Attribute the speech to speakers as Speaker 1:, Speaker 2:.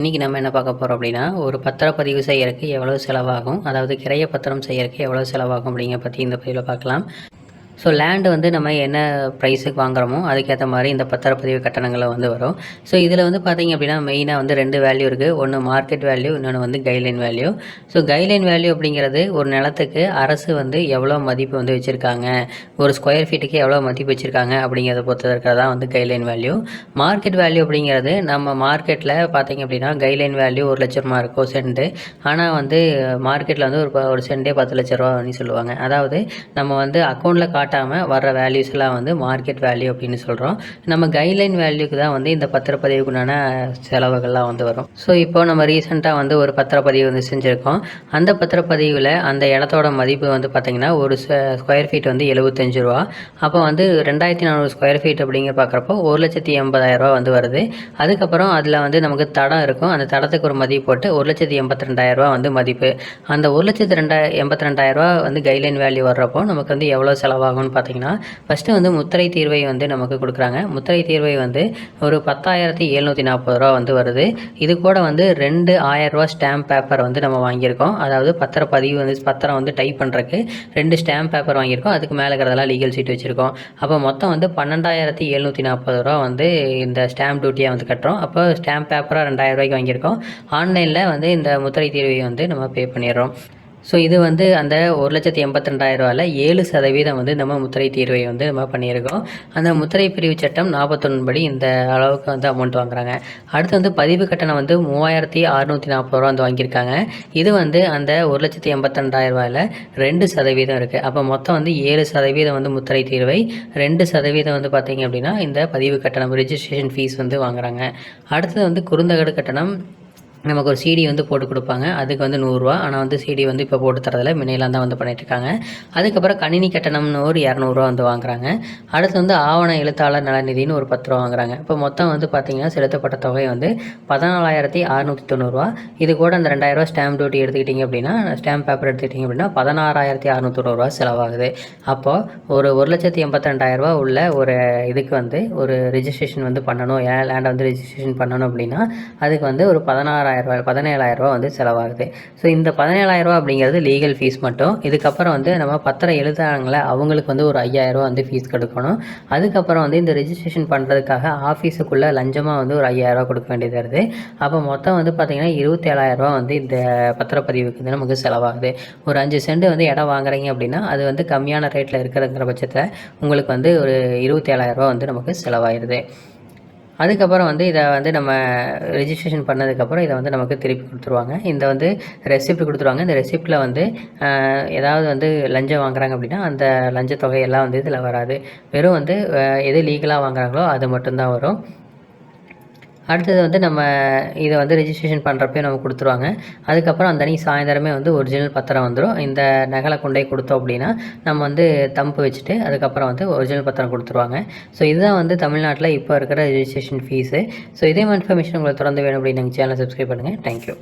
Speaker 1: இன்றைக்கி நம்ம என்ன பார்க்க போகிறோம் அப்படின்னா ஒரு பத்திரப்பதிவு செய்யறதுக்கு எவ்வளோ செலவாகும் அதாவது கிரைய பத்திரம் செய்யறதுக்கு எவ்வளோ செலவாகும் அப்படிங்கிற பற்றி இந்த பதிவில் பார்க்கலாம். ஸோ லேண்டு வந்து நம்ம என்ன ப்ரைஸுக்கு வாங்குறோமோ அதுக்கேற்ற மாதிரி இந்த பத்திரப்பதிவு கட்டணங்களை வந்து வரும். ஸோ இதில் வந்து பார்த்திங்க அப்படின்னா மெயினாக வந்து ரெண்டு வேல்யூ இருக்குது ஒன்று மார்க்கெட் வேல்யூ இன்னொன்று வந்து guideline value so guideline value அப்படிங்கிறது ஒரு நிலத்துக்கு அரசு வந்து எவ்வளோ மதிப்பு வந்து வச்சுருக்காங்க? ஒரு ஸ்கொயர் ஃபீட்டுக்கு எவ்வளோ மதிப்பு வச்சுருக்காங்க? அப்படிங்கிறத பொறுத்து இருக்கிறதா வந்து கைட்லைன் வேல்யூ மார்க்கெட் வேல்யூ அப்படிங்கிறது நம்ம மார்க்கெட்டில் பார்த்திங்க அப்படின்னா கைட்லைன் வேல்யூ ஒரு லட்ச ரூபா இருக்கும் சென்ட்டு ஆனால் வந்து மார்க்கெட்டில் வந்து ஒரு ப- ஒரு சென்டே பத்து லட்ச ரூபா அப்படின்னு சொல்லுவாங்க. அதாவது நம்ம வந்து அக்கௌண்ட்டில் காட்டாமல் வர்ற வேல்யூஸ்லாம் வந்து மார்க்கெட் வேல்யூ அப்படின்னு சொல்கிறோம் நம்ம கைட்லைன் வேல்யூக்கு தான் வந்து இந்த பத்திரப்பதிவுக்குண்டான செலவுகள்லாம் வந்து வரும். ஸோ இப்போ நம்ம ரீசெண்டாக வந்து ஒரு பத்திரப்பதிவு வந்து செஞ்சுருக்கோம். அந்த பத்திரப்பதிவில் அந்த இடத்தோட மதிப்பு வந்து பார்த்திங்கன்னா ஒரு ஸ்கொயர் ஃபீட் வந்து எழுபத்தஞ்சு ரூபா. அப்போ வந்து ரெண்டாயிரத்தி நானூறு ஸ்கொயர் ஃபீட் அப்படிங்கிற பார்க்குறப்போ ஒரு லட்சத்தி எண்பதாயிரம் ரூபா வந்து வருது. அதுக்கப்புறம் அதில் வந்து நமக்கு தடம் இருக்கும். அந்த தடத்துக்கு ஒரு மதிப்பு போட்டு ஒரு லட்சத்தி எண்பத்தி ரெண்டாயிரரூபா வந்து மதிப்பு. அந்த ஒரு லட்சத்தி ரெண்டாய எண்பத்தி ரெண்டாயிரரூபா வந்து கைட்லைன் வேல்யூ வர்றப்போ நமக்கு வந்து எவ்வளோ செலவாகும்? ஆகும்னு பார்த்தீங்கன்னா ஃபஸ்ட்டு வந்து முத்திரை தீர்வை வந்து நமக்கு கொடுக்குறாங்க. முத்திரை தீர்வை வந்து ஒரு பத்தாயிரத்தி எழுநூற்றி நாற்பது ரூபா வந்து வருது. இது கூட வந்து ரெண்டு ஆயிரம் ஸ்டாம்ப் பேப்பர் வந்து நம்ம வாங்கியிருக்கோம். அதாவது பத்திரப்பதிவு வந்து பத்திரம் வந்து டைப் பண்ணுறக்கு ரெண்டு ஸ்டாம்ப் பேப்பர் வாங்கியிருக்கோம். அதுக்கு மேலே இருக்கிறதெல்லாம் லீகல் சீட் வச்சுருக்கோம். அப்போ மொத்தம் வந்து பன்னெண்டாயிரத்தி எழுநூற்றி நாற்பது ரூபா வந்து இந்த ஸ்டாம்ப் டியூட்டியாக வந்து கட்டுறோம். அப்போ ஸ்டாம்ப் பேப்பராக ரெண்டாயிரம் ரூபாய்க்கு வாங்கியிருக்கோம். ஆன்லைனில் வந்து இந்த முத்திரை தீர்வை வந்து நம்ம பே பண்ணிடுறோம். ஸோ இது வந்து அந்த ஒரு லட்சத்தி எண்பத்தி ரூபாயில் ஏழு சதவீதம் வந்து நம்ம முத்திரை தீர்வை வந்து நம்ம பண்ணியிருக்கோம். அந்த முத்திரை பிரிவு சட்டம் நாற்பத்தொன்று படி இந்த அளவுக்கு வந்து அமௌண்ட் வாங்குறாங்க. அடுத்து வந்து பதிவு கட்டணம் வந்து மூவாயிரத்தி அறுநூற்றி நாற்பது ரூபா வந்து வாங்கியிருக்காங்க. இது வந்து அந்த ஒரு லட்சத்தி எண்பத்தி ரூபாயில் ரெண்டு சதவீதம் இருக்குது அப்போ மொத்தம் வந்து ஏழு சதவீதம் வந்து முத்திரை தீர்வை ரெண்டு சதவீதம் வந்து பார்த்தீங்க அப்படின்னா இந்த பதிவு கட்டணம் ரிஜிஸ்ட்ரேஷன் ஃபீஸ் வந்து வாங்குறாங்க. அடுத்தது வந்து குறுந்தகடு கட்டணம் நமக்கு ஒரு சிடி வந்து போட்டு கொடுப்பாங்க. அதுக்கு வந்து நூறுரூவா. ஆனால் வந்து சிடி வந்து இப்போ போட்டு தரதில்ல. முன்னையெல்லாம் தான் வந்து பண்ணிட்டு இருக்காங்க அதுக்கப்புறம் கணினி கட்டணம்னு ஒரு இரநூறுவா வந்து வாங்குறாங்க. அடுத்து வந்து ஆவண எழுத்தாளர் நலநிதின்னு ஒரு பத்து ரூபா வாங்குறாங்க. இப்போ மொத்தம் வந்து பார்த்தீங்கன்னா செலுத்தப்பட்ட தொகை வந்து பதினாலாயிரத்தி அறுநூற்றி தொண்ணூறுரூவா இது கூட அந்த ரெண்டாயிரரூவா ஸ்டாம்ப் டியூட்டி எடுத்துக்கிட்டிங்க அப்படின்னா ஸ்டாம்ப் பேப்பர் எடுத்துக்கிட்டிங்க அப்படின்னா பதினாறாயிரத்தி அறுநூற்றி தொண்ணூறுரூவா செலவாகுது. அப்போது ஒரு ஒரு லட்சத்தி எண்பத்தி ரெண்டாயிரரூவா உள்ள ஒரு இதுக்கு வந்து ஒரு ரிஜிஸ்ட்ரேஷன் வந்து பண்ணணும். ஏன் லேண்டை வந்து ரிஜிஸ்ட்ரேஷன் பண்ணணும் அப்படின்னா அதுக்கு வந்து ஒரு பதினாறாயிரம் ரூபாய் பதினேழாயிரம் வந்து செலவாகுது. ஸோ இந்த பதினேழாயிரம் அப்படிங்கிறது லீகல் ஃபீஸ் மட்டும். இதுக்கப்புறம் வந்து நம்ம பத்திரம் எழுதுறாங்களே அவங்களுக்கு வந்து ஒரு ஐயாயிரம் வந்து ஃபீஸ் கொடுக்கணும். அதுக்கப்புறம் வந்து இந்த ரெஜிஸ்ட்ரேஷன் பண்ணுறதுக்காக ஆஃபீஸுக்குள்ளே லஞ்சமாக வந்து ஒரு ஐயாயிரம் கொடுக்க வேண்டியது வருது. அப்போ மொத்தம் வந்து பார்த்திங்கன்னா இருபத்தேழாயிரம் வந்து இந்த பத்திரப்பதிவுக்கு வந்து நமக்கு செலவாகுது. ஒரு அஞ்சு சென்ட் வந்து இடம் வாங்குறீங்க அப்படின்னா அது வந்து கம்மியான ரேட்டில் இருக்கிறங்கிற பட்சத்தில் உங்களுக்கு வந்து ஒரு இருபத்தேழாயிரம் வந்து நமக்கு செலவாயிருது. அதுக்கப்புறம் வந்து இதை வந்து நம்ம ரெஜிஸ்ட்ரேஷன் பண்ணதுக்கப்புறம் இதை வந்து நமக்கு திருப்பி கொடுத்துருவாங்க. இந்த வந்து ரெசிப்ட் கொடுத்துருவாங்க. இந்த ரெசிப்டில் வந்து ஏதாவது வந்து லஞ்சம் வாங்குறாங்க அப்படின்னா அந்த லஞ்ச தொகையெல்லாம் வந்து இதில் வராது. வெறும் வந்து எது லீகலாக வாங்குறாங்களோ அது மட்டும்தான் வரும். அடுத்தது வந்து நம்ம இதை வந்து ரெஜிஸ்ட்ரேஷன் பண்ணுறப்பையும் நம்ம கொடுத்துருவாங்க. அதுக்கப்புறம் அந்த அன்றைக்கி சாயந்தரமே வந்து ஒரிஜினல் பத்திரம் வந்துடும் இந்த நகலை கொண்டு போய் கொடுத்தோம் அப்படின்னா நம்ம வந்து தம்பு வச்சுட்டு அதுக்கப்புறம் வந்து ஒரிஜினல் பத்திரம் கொடுத்துருவாங்க. ஸோ இதுதான் வந்து தமிழ்நாட்டில் இப்போ இருக்கிற ரெஜிஸ்ட்ரேஷன் ஃபீஸு ஸோ இதே இன்ஃபர்மேஷன் உங்களுக்கு தொடர்ந்து வேணும் அப்படின்னு எங்கள் சேனலை சப்ஸ்கிரைப் பண்ணுங்கள் தேங்க்யூ